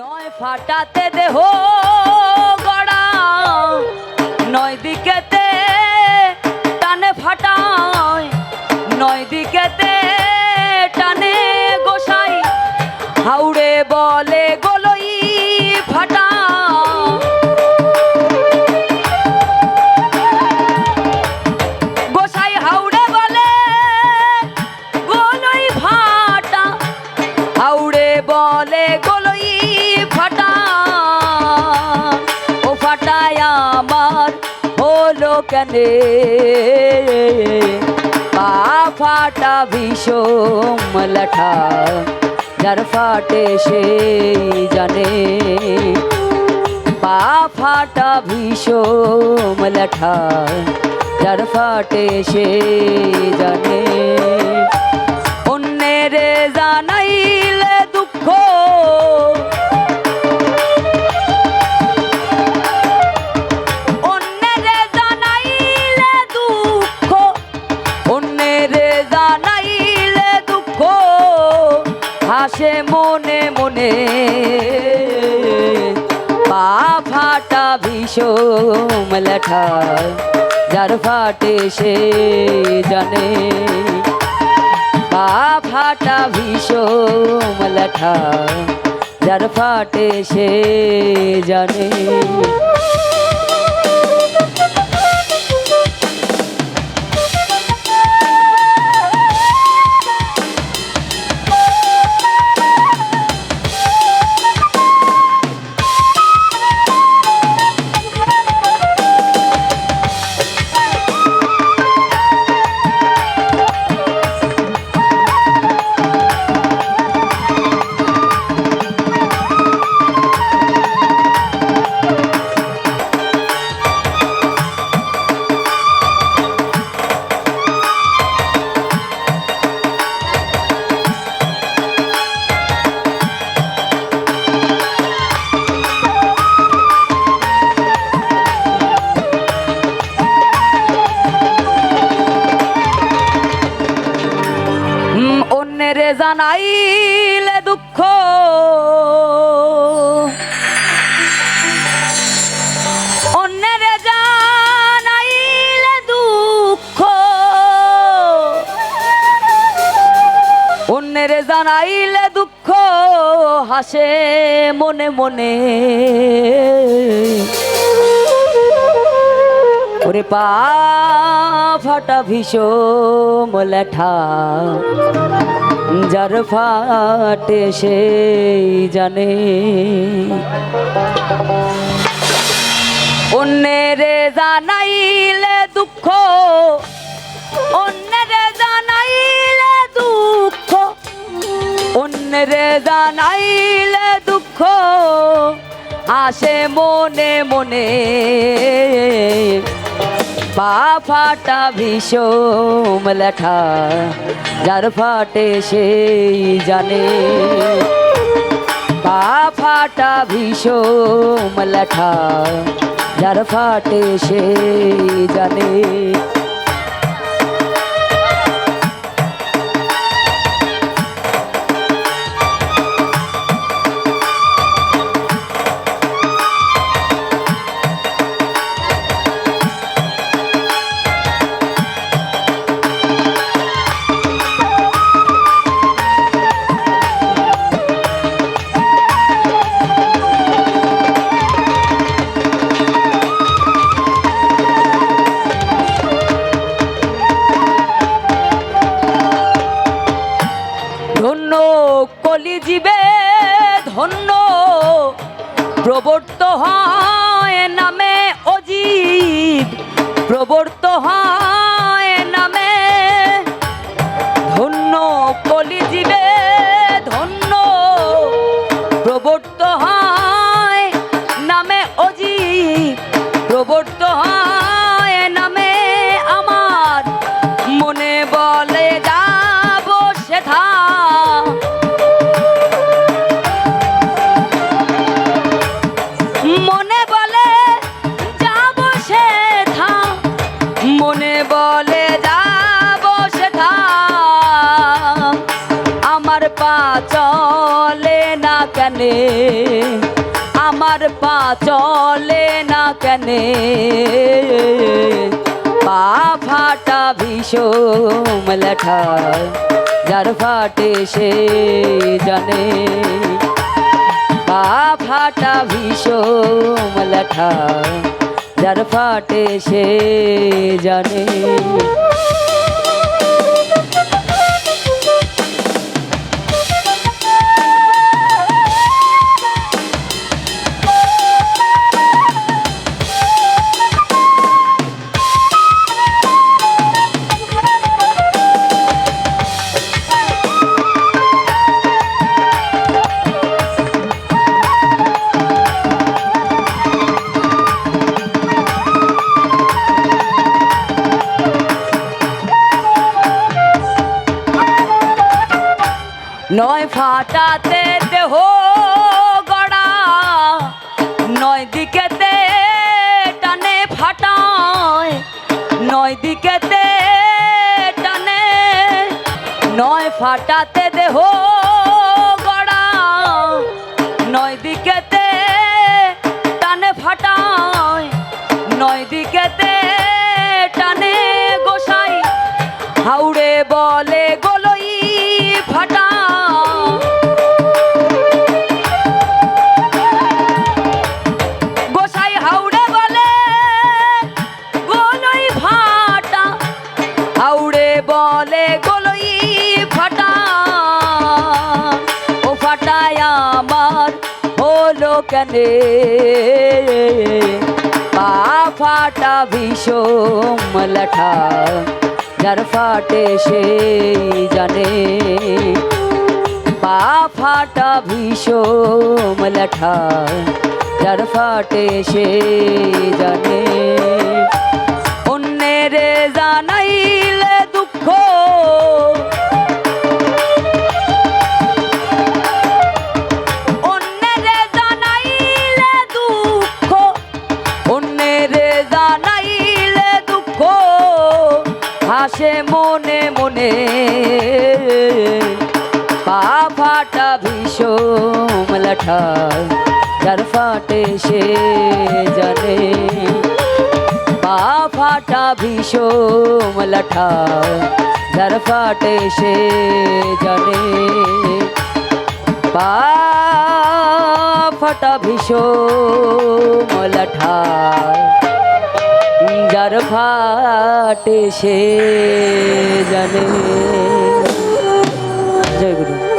নয় ফাটাতে দেহ গড়া। নয় দিকেতে টানে ফাটায় নয় দিকেতে কেনে? পা ফাটা ভীষণ লাঠা, যার ফাটে সেই জানে। পা ফাটা ভীষণ লাঠা, যার ফাটে সে জানে। অন্যের জানাইলে দুঃখ ফাটা ভীষণ লেঠা যার ফাটে সে জানে। পা ফাটা ভীষণ লেঠা যার ফাটে সে জানে। জানাইলে দুঃখ। অন্যের জানাইলে দুঃখ। অন্যের জানাইলে দুঃখ হাসে মনে মনে। ওরে পা ফাটা ভীষণ লেঠা। যার ফাটে সেই জানে। অন্যের জানাইলে দুঃখ, অন্যের জানাইলে দুঃখ, অন্যের জানাইলে দুঃখ। আসে মনে মনে পা ফাটা ভীষণ লেখা, যার ফাটে সেই জানে। পা ফাটা ভীষণ লেখা, যার ফাটে সেই জানে। প্রবর্ত হয় নামে আমার। মনে বলে যাব সেথা। মনে বলে যাব সেথা। মনে বলে যাব সেথা। আমার পা চলে না কেনে। আমার পা চলে না কেনে পা ফাটা ভীষণ লেখা যার ফাটে সে জানে। পা ফাটা ভীষণ লেখা যার ফাটে সে জানে। নয় ফাটাতে দেহ গড়া, নয় দিকেতে টানে ফাটায়, নয় দিকেতে টানে, নয় ফাটাতে দেহ গড়া, নয় দিকেতে টানে ফাটায়, নয় দিকেতে টানে গোসাই। হাউড়ে বলে গলই কেনে? পা ফাটা ভীষণ লাঠা, যার ফাটে সেই জানে। পা ফাটা ভীষণ লাঠা, যার ফাটে সে জানে। হাসে মনে মনে। পা ফাটা ভীষণ লাঠা, যার ফাটে সে জানে। পা ফাটা ভীষণ লাঠা, যার ফাটে সে জানে। পা ফাটা ভীষণ লাঠা। যার ফাটে সে জানে। জয় গুরু।